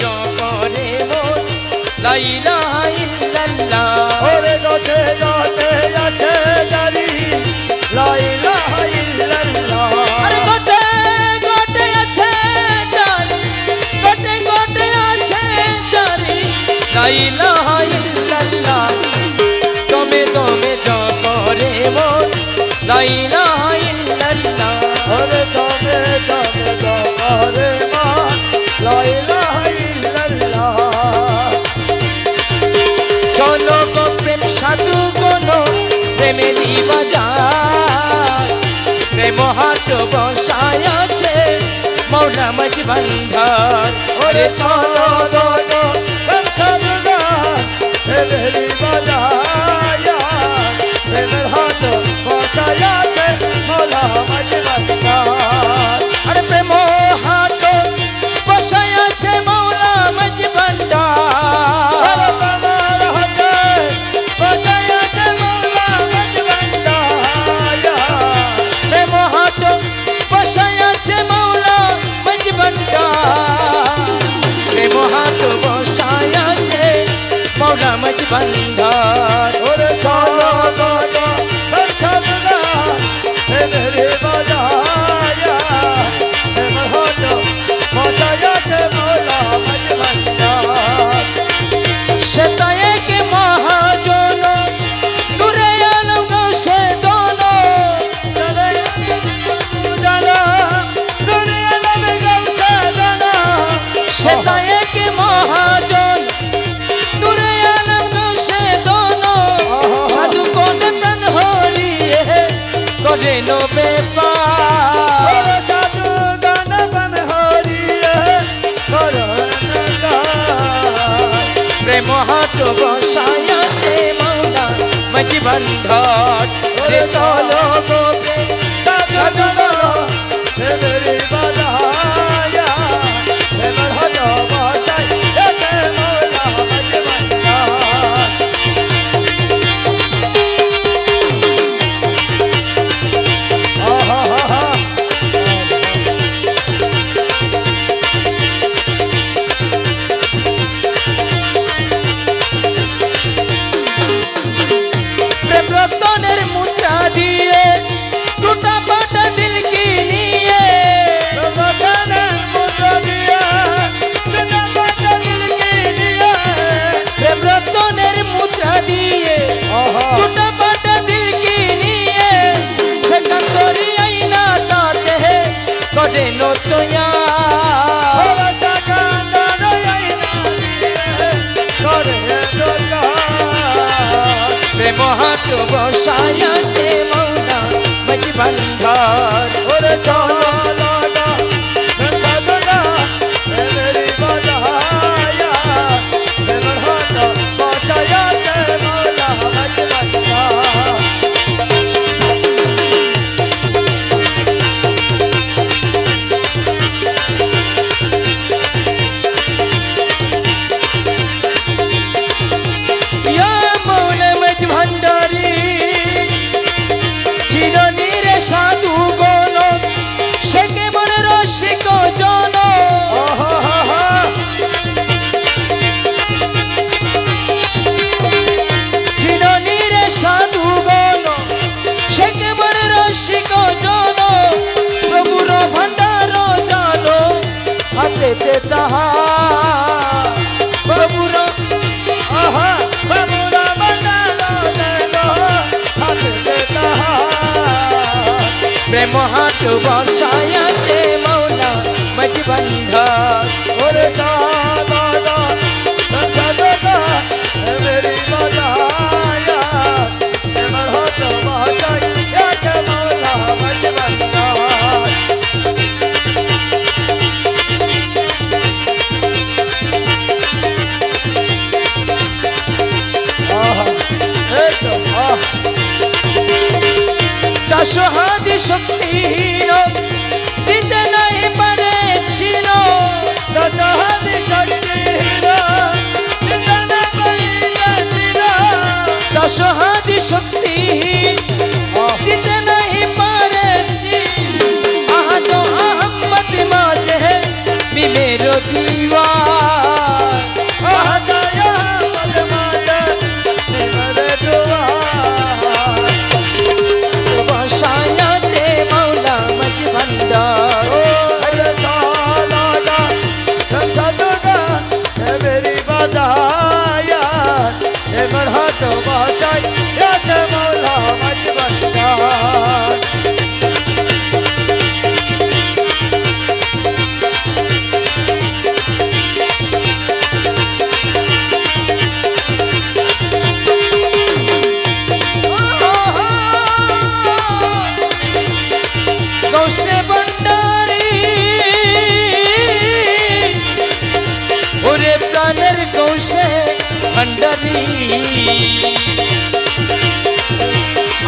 সাহায্য করে মোর লাইলা ইল্লাল্লাহ। ওরে গছে গতে আছে জারি লাইলা ইল্লাল্লাহ। আরে গতে গতে যা করে লাইলা প্রেমে দিবা যায় প্রেম হাট বসায় আছে মৌনা মাঝ বন্ধন ওরে চলো দোনো সদগা প্রেমে দিবা যায় pan. বন্ধন রে চলো গো চলো রে বসায় মৌনা মজি ভণ্ডার ওর সলা বসায়াতে মৌলা বজবন্ধ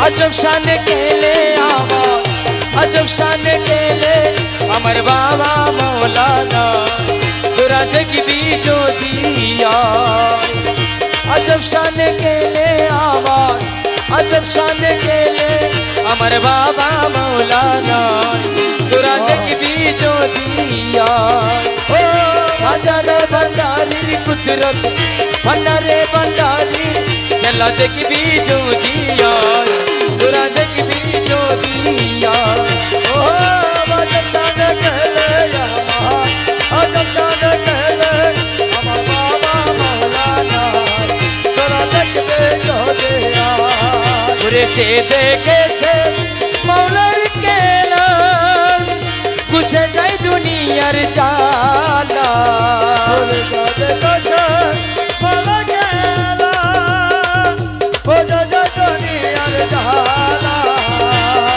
আজব শানে গেলে আমার আজব শানে গেলে আমার বাবা মৌলানা তোরা দেখবি যদি। আজব শানে গেলে আমার আজব শানে গেলে আমার বাবা মৌলানা তোরা দেখবি যদি আয়। ও হাজারে ভান্ডারির কুদরত ভান্ডারে ভান্ডারি খেলা দেখবি যদি আয়। তোরা দেখবি যদি আয়। ও আজব শান গেলে আমার ঘুরেছে দেখেছে মৌলার কেলা বুঝে যায় দুনিয়ার জালা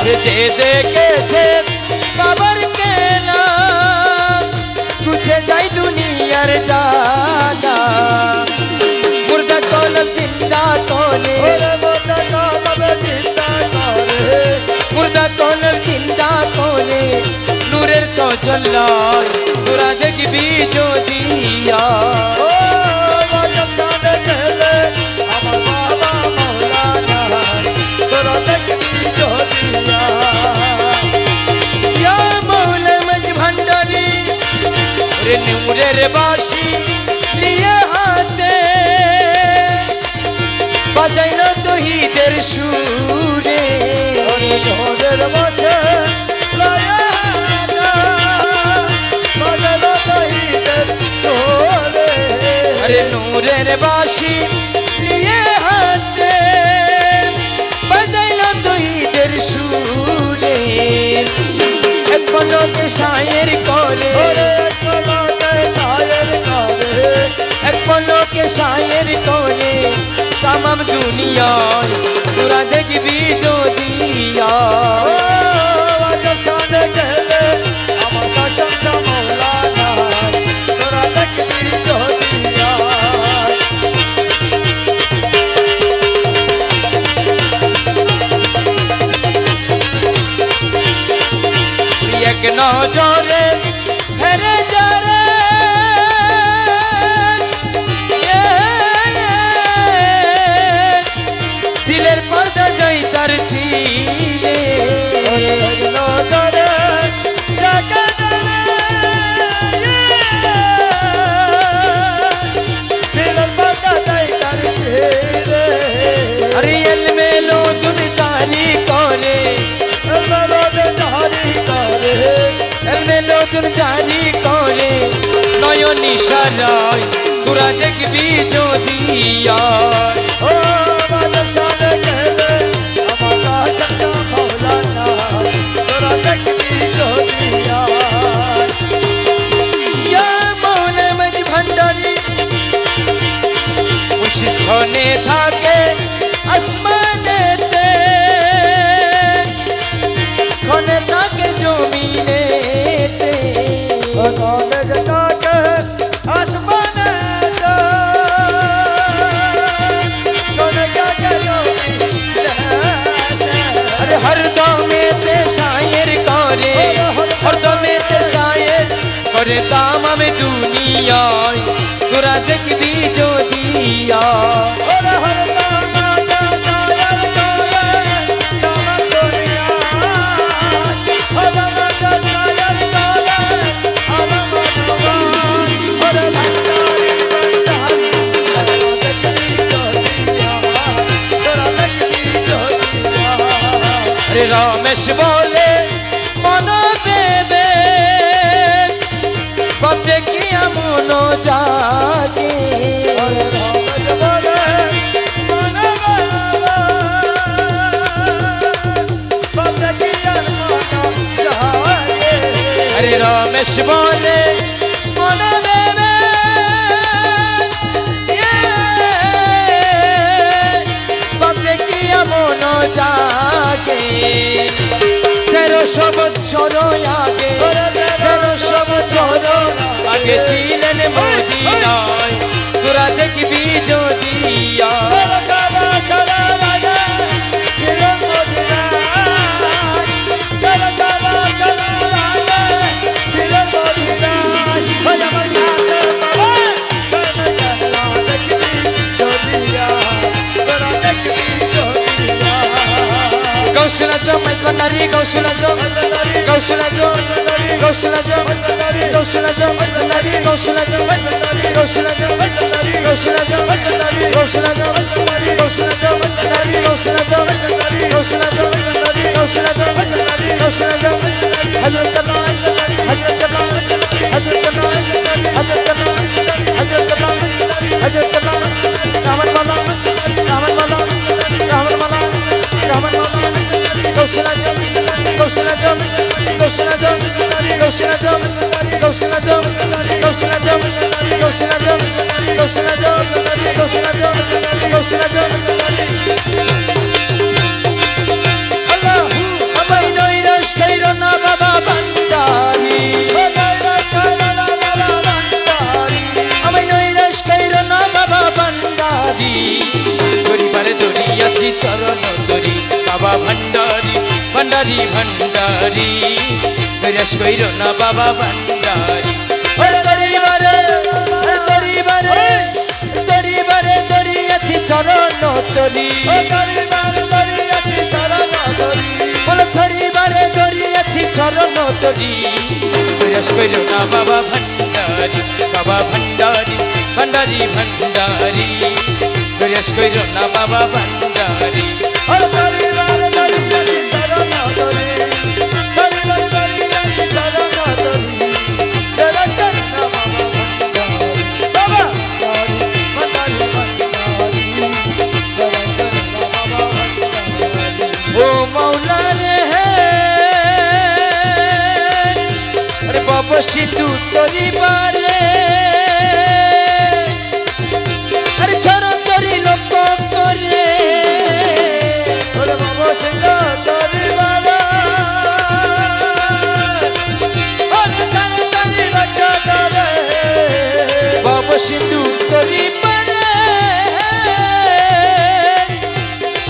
ঘুরেছে দেখেছে বাবার কেলা বুঝে যায় দুনিয়ার জালা মুর্দা কলম জিন্দা কোলে তোরা দেখবি যদি আয়। ইয়া মৌলা মজ ভান্ডারি, রে নূরের বাসি লিয়ে হাতে। বাজাইলো তহিদের সুরে। ঢোলের বসে। আরে নূরের বাসি লিয়ে হাতে বাজাইলো তহিদের সুরে। এক সায়ের করে। ওরে এক সায়ের করে, তামাম দুনিয়ায় তোরা দেখবি যদি সারায় তোরা দেখবি যদি। ও সালে গেলে আমার কাছে মৌলানা তোরা দেখবি যদি থাকে আসমানেতে থাকে জমিনেতে নলেজ দাম আমি দুনিয়ায় তোরা দেখবি যদি আয়। ওরে মনে জাগে? আরে রমেশ বলে জাগে? তেরোশো বছর মাইজবান্ডারি গৌসুলাজম গৌসুলাজম গৌসুলাজম গৌসুলাজম মাইজবান্ডারি গৌসুলাজম গৌসুলাজম গৌসুলাজম গৌসুলাজম গৌসুলাজম মাইজবান্ডারি গৌসুলাজম গৌসুলাজম গৌসুলাজম গৌসুলাজম হযরত আল্লাহ হযরত আল্লাহ হযরত আল্লাহ হযরত আল্লাহ হযরত আল্লাহ হযরত আল্লাহ রামান মালা রামান মালা রামান মালা রামান মালা গৌসুলাজম গৌসুলাজম গৌসুলাজম গৌসুলাজম গৌসুলাজম গৌসুলাজম গৌসুলাজম গৌসুলাজম গৌসুলাজম বাবা ভান্ডারি ভান্ডারি ভান্ডারি রেস কইর না বাবা ভান্ডারি চরণ তরি ধরিবারে ধরিয়াছি চরণ তরি রেস কইর না বাবা ভান্ডারি বাবা ভান্ডারি ভান্ডারি ভান্ডারি রেস কইর না বাবা ভান্ডারি সিধু তরি বারে। আরে ছর তরি লোক করে। ওরে বাবা সিল তরি বারে। ওরে সান তরি লোক করে। বাবা সিধু তরি বারে।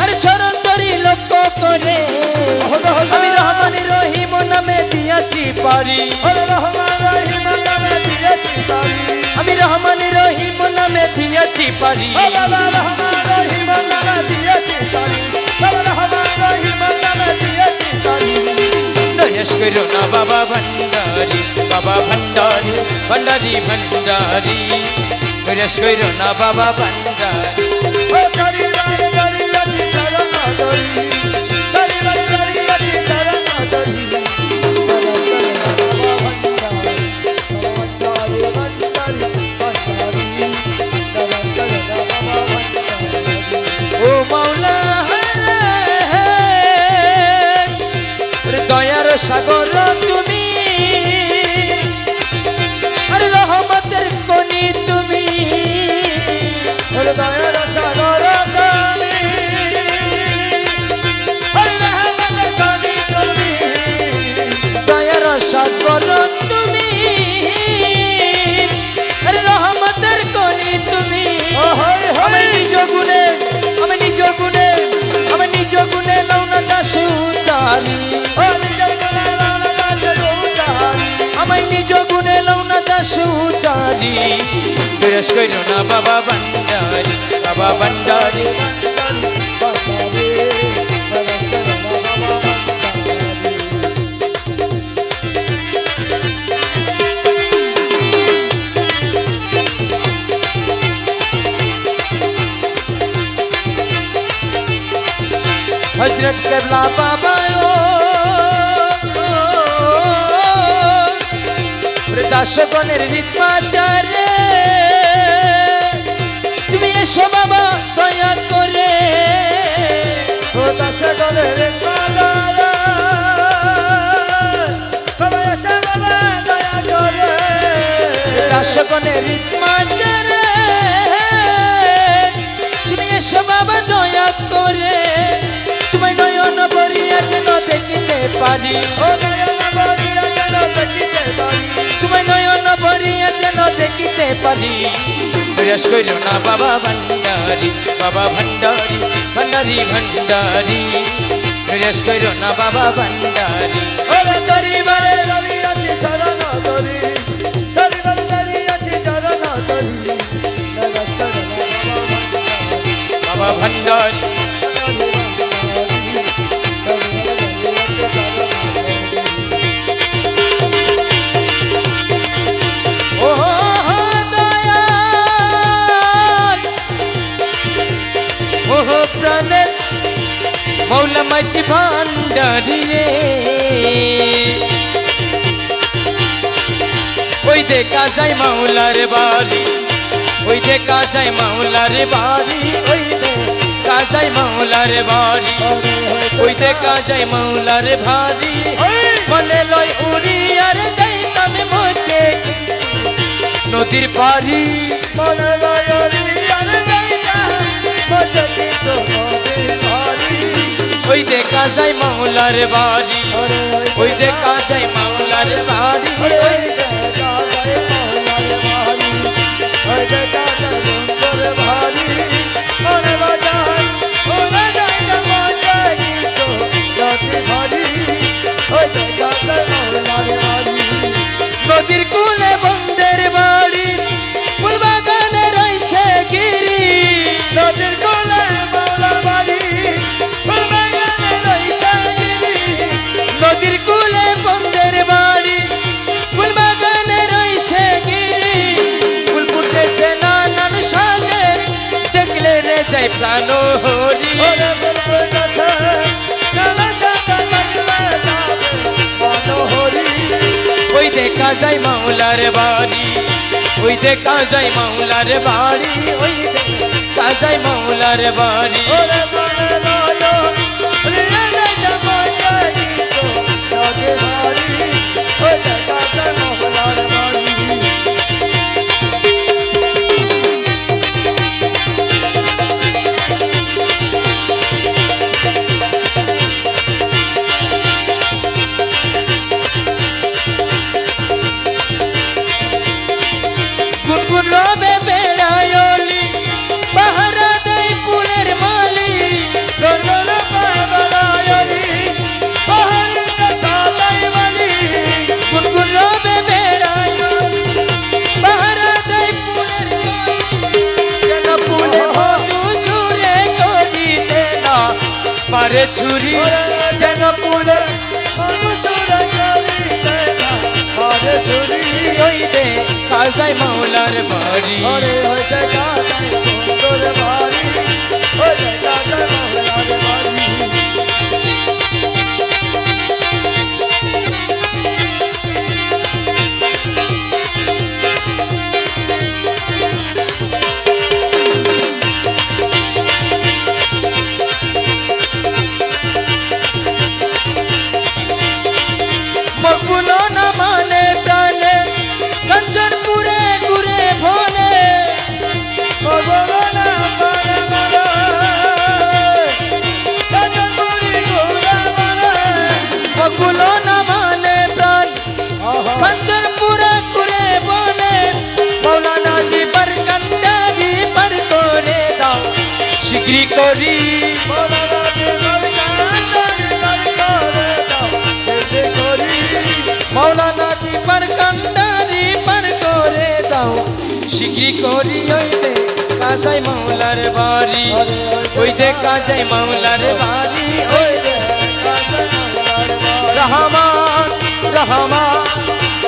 আরে ছর তরি লোক করে। আমি রহমান রহিম নামে দিয়াছি পারি। রহমান আমি রহমানি রহিম নামে দিয়াছি পারি নয়স করো না বাবা ভণ্ডারি বাবা ভণ্ডারি ভণ্ডারি ভণ্ডারি নয়স করো না বাবা ভণ্ডারি ভণ্ডারি বিরাজ কইল না বাবা ভণ্ডারি বাবা ভণ্ডারি हज़रत करला बाबा দাসগণের রিতমাচারে তুমি এসো বাবা, দয়া করে। ও দাসে গলে রে কাদারা বাবা এসে দয়া করে। দাসগণের রিতমাচারে তুমি এসো বাবা, দয়া করে। তোমায় নয়ন বরিয়া যেন দেখিতে পারি ও নয়ন তোমায় নয়ন বরিয়া যেন দেখিতে পারি প্রয়াস করিল না বাবা ভান্ডারি বাবা ভান্ডারি ভান্ডারি ভান্ডারি প্রয়াস করিল না বাবা ভান্ডারি তরি বাবা ভান্ডারি দেখা যায় মাওলার বাড়ি। ওই দেখা যায় মাওলার বাড়ি ওই দেখা যায় মাওলার বাড়ি। ওই দেখা যায় মাওলার ভারী মনে লয় উড়ি আর যাইতাম মধ্যে নদীর পাড়ি। মনে লয়রি আর গাইতা মজা কিন্তু নদী ভারি ওই দেখা যায় মাওলার বাড়ি। ওই দেখা যায় মাওলার প্রাণ হরি। ওই দেখা যায় মাওলার বাড়ি ওই দেখা যায় মাওলার বাড়ি ওই দেখা যায় মাওলার বাড়ি। ওরে হইতে খাসাই মাওলার বাড়ি। হরে হইতে খাসাই মাওলার বাড়ি। হইতে খাসাই মাওলার বাড়ি। করি ওইতে কাজাই মাওলার বাড়ি। দে কাজাই মাওলার বাড়ি। ওই দে রহমান রহমান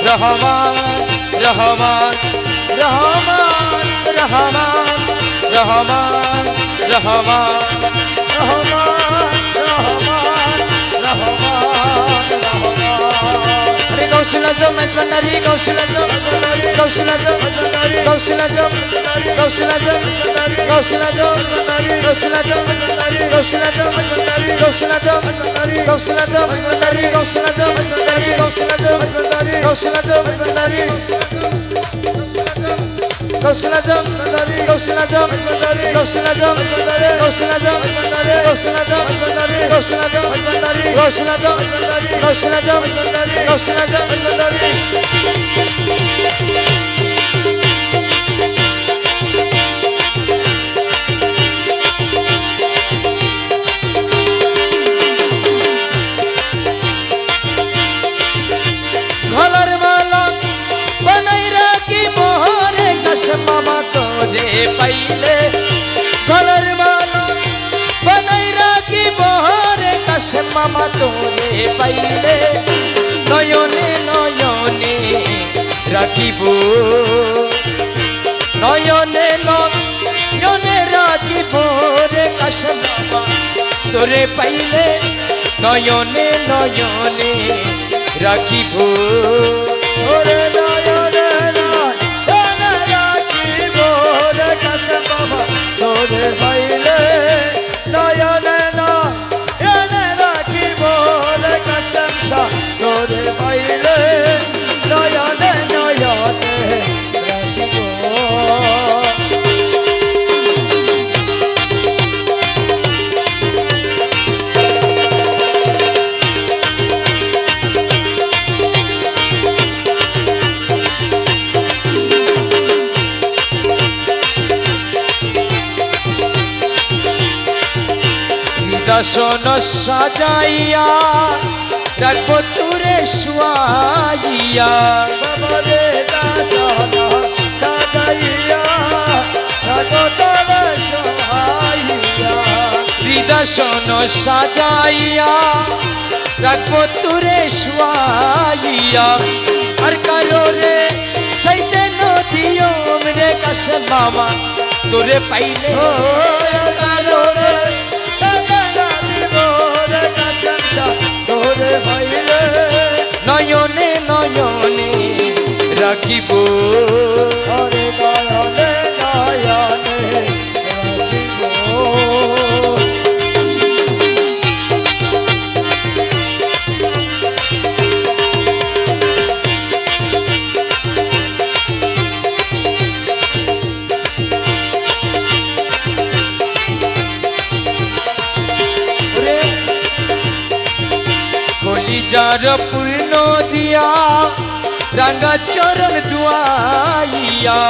রহমান রহমান রহমান রহমান রহমান রহমান। আরে কৌশল জম একনারি কৌশল জম কৌশল জম কৌশল জম কৌশল জম কৌশল জম কৌশল জম কৌশল জম কৌশল জম কৌশল জম রসনাদম রসনাদম রসনাদম ঘরের মালা বনাই রাখি মোহরে কাশ মামা পাইল। মোহরে কসমা তোরে পাইলে। নয়নে নয়নে রাখিব। নয়নে নয়নে রাখিব রে কসমা তোরে পাইলে। নয়নে নয়নে রাখিব। ওরে নয়নে নয়নে রাখিব রে কাশেম বাবা তোরে পাইলে। দশন সাজাইয়া রাখব তুরে শুয়াইয়া বাবা রে দাসনা সাজাইয়া রাখো তোরে হৃদশন সাজাইয়া রাখব তুরে শুয়াইয়া আর কারও রে চাইতে নদিও রে কাছে মামা তোরে পাইলে তোরে পাইলে নয়নে নয়নে রাখিব। রাঙ্গা চরণ দুয়াইয়া